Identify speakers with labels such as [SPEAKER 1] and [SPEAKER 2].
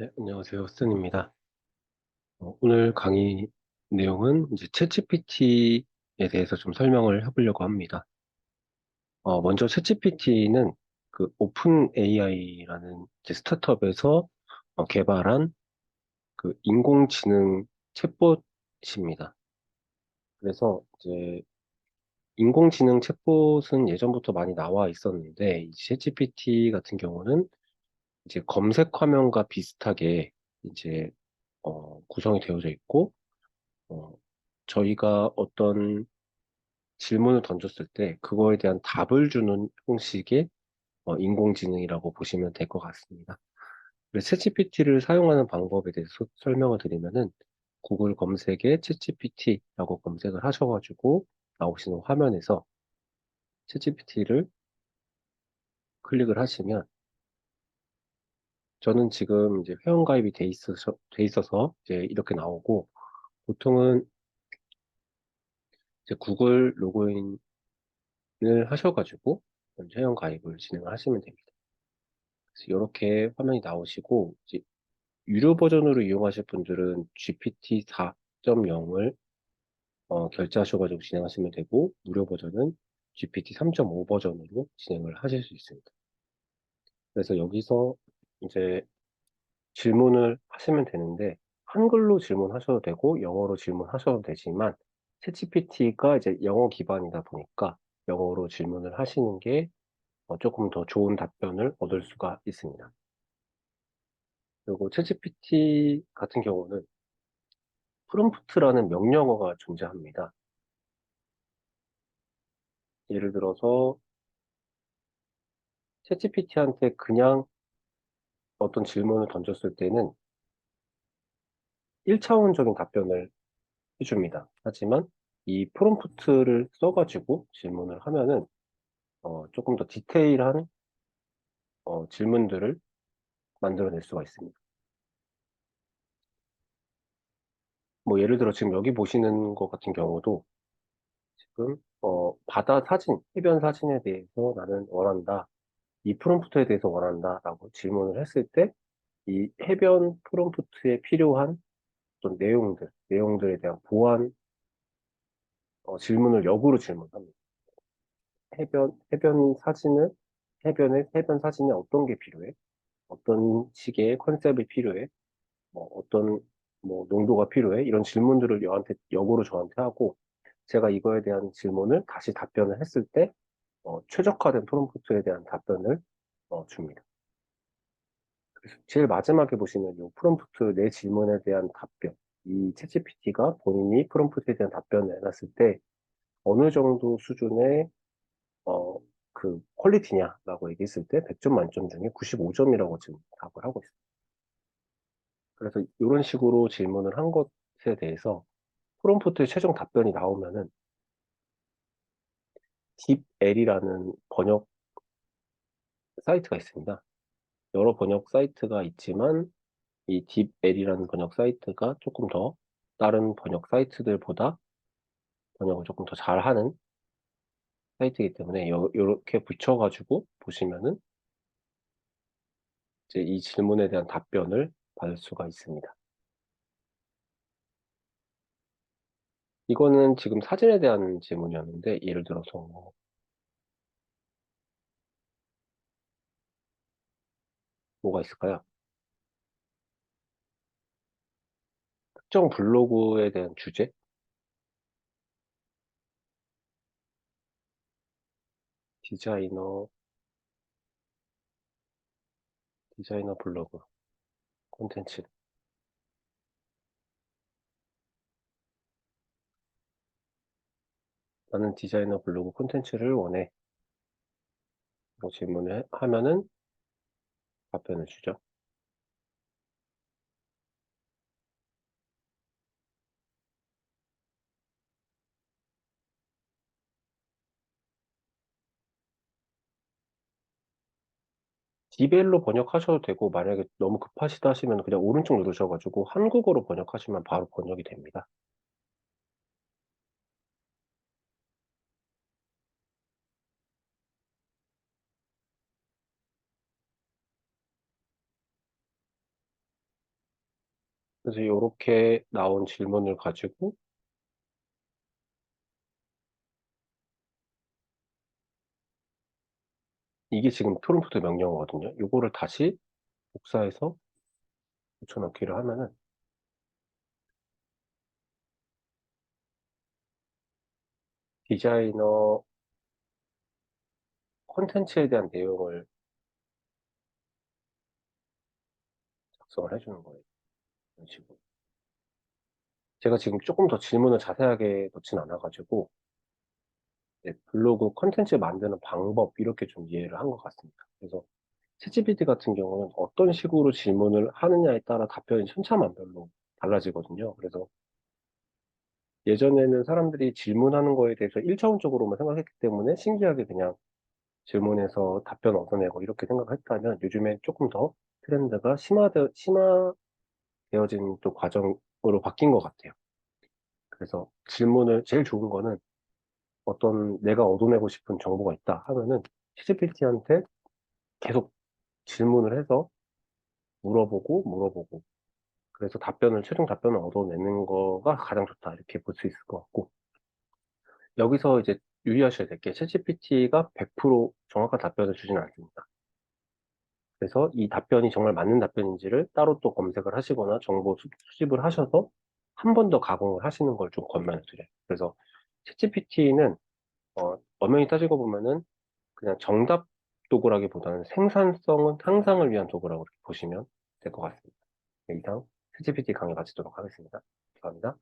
[SPEAKER 1] 네, 안녕하세요. 스탠입니다. 어, 오늘 강의 내용은 이제 챗GPT에 대해서 좀 설명을 해보려고 합니다. 어, 먼저 챗GPT는 그 오픈 AI라는 스타트업에서 어, 개발한 그 인공지능 챗봇입니다. 그래서 이제 인공지능 챗봇은 예전부터 많이 나와 있었는데 이 챗GPT 같은 경우는 이제 검색 화면과 비슷하게 이제 어, 구성이 되어져 있고 어, 저희가 어떤 질문을 던졌을 때 그거에 대한 답을 주는 형식의 어, 인공지능이라고 보시면 될 것 같습니다. 그래서 챗GPT를 사용하는 방법에 대해서 소- 설명을 드리면은 구글 검색에 챗GPT라고 검색을 하셔가지고 나오시는 화면에서 챗GPT를 클릭을 하시면 저는 지금 이제 회원 가입이 돼 있어서, 돼 있어서 이제 이렇게 나오고 보통은 이제 구글 로그인을 하셔가지고 회원 가입을 진행을 하시면 됩니다. 그래서 이렇게 화면이 나오시고 이제 유료 버전으로 이용하실 분들은 GPT 4.0을 결제하셔가지고 진행하시면 되고 무료 버전은 GPT 3.5 버전으로 진행을 하실 수 있습니다. 그래서 여기서 이제 질문을 하시면 되는데 한글로 질문하셔도 되고 영어로 질문하셔도 되지만 챗GPT가 이제 영어 기반이다 보니까 영어로 질문을 하시는 게 어, 조금 더 좋은 답변을 얻을 수가 있습니다. 그리고 챗GPT 같은 경우는 프롬프트라는 명령어가 존재합니다. 예를 들어서 챗GPT한테 그냥 어떤 질문을 던졌을 때는 1차원적인 답변을 해줍니다. 하지만 이 프롬프트를 써가지고 질문을 하면은 어, 조금 더 디테일한 어, 질문들을 만들어낼 수가 있습니다. 뭐 예를 들어 지금 여기 보시는 것 같은 경우도 지금 어, 바다 사진, 해변 사진에 대해서 나는 원한다. 이 프롬프트에 대해서 원한다. 라고 질문을 했을 때 이 해변 프롬프트에 필요한 어떤 내용들, 내용들에 대한 보완 어, 질문을 역으로 질문합니다. 해변, 해변 사진을, 해변에, 해변 사진에 어떤 게 필요해? 어떤 식의 컨셉이 필요해? 뭐 어떤 뭐 농도가 필요해? 이런 질문들을 여한테 역으로 저한테 하고 제가 이거에 대한 질문을 다시 답변을 했을 때 어, 최적화된 프롬프트에 대한 답변을 어, 줍니다. 그래서 제일 마지막에 보시면 이 프롬프트 내 질문에 대한 답변 이 챗GPT가 본인이 프롬프트에 대한 답변을 해놨을 때 어느 정도 수준의 어, 그 퀄리티냐라고 얘기했을 때 100점 만점 중에 95점이라고 지금 답을 하고 있습니다. 그래서 이런 식으로 질문을 한 것에 대해서 프롬프트의 최종 답변이 나오면은 딥L이라는 번역 사이트가 있습니다. 여러 번역 사이트가 있지만 이 딥L이라는 번역 사이트가 조금 더 다른 번역 사이트들보다 번역을 조금 더 잘하는 사이트이기 때문에 이렇게 붙여가지고 보시면은 이제 이 질문에 대한 답변을 받을 수가 있습니다. 이거는 지금 사진에 대한 질문이었는데 예를 들어서 뭐 뭐가 있을까요? 특정 블로그에 대한 주제? 디자이너, 디자이너 블로그, 콘텐츠. 나는 디자이너 블로그 콘텐츠를 원해. 뭐 질문을 하면은 답변을 주죠. 디벨로 번역하셔도 되고 만약에 너무 급하시다 하시면 그냥 오른쪽 누르셔가지고 한국어로 번역하시면 바로 번역이 됩니다. 그래서 이렇게 나온 질문을 가지고 이게 지금 프롬프트 명령어거든요. 이거를 다시 복사해서 붙여넣기를 하면은 디자이너 콘텐츠에 대한 내용을 작성을 해주는 거예요. 이런 식으로. 제가 지금 조금 더 질문을 자세하게 넣진 않아가지고 네, 블로그 콘텐츠 만드는 방법 이렇게 좀 이해를 한 것 같습니다. 그래서 챗GPT 같은 경우는 어떤 식으로 질문을 하느냐에 따라 답변이 천차만별로 달라지거든요. 그래서 예전에는 사람들이 질문하는 거에 대해서 1차원적으로만 생각했기 때문에 신기하게 그냥 질문해서 답변 얻어내고 이렇게 생각했다면 요즘에 조금 더 트렌드가 심화되, 심화 되어진 또 과정으로 바뀐 것 같아요. 그래서 질문을 제일 좋은 거는 어떤 내가 얻어내고 싶은 정보가 있다 하면은 챗GPT한테 계속 질문을 해서 물어보고 물어보고 그래서 답변을 최종 답변을 얻어내는 거가 가장 좋다 이렇게 볼 수 있을 것 같고 여기서 이제 유의하셔야 될 게 챗GPT가 100% 정확한 답변을 주지는 않습니다. 그래서 이 답변이 정말 맞는 답변인지를 따로 또 검색을 하시거나 정보 수- 수집을 하셔서 한 번 더 가공을 하시는 걸 좀 권면을 드려요. 그래서 챗GPT는 어, 엄연히 따지고 보면은 그냥 정답 도구라기보다는 생산성은 향상을 위한 도구라고 보시면 될 것 같습니다. 네, 이상 챗GPT 강의 마치도록 하겠습니다. 감사합니다.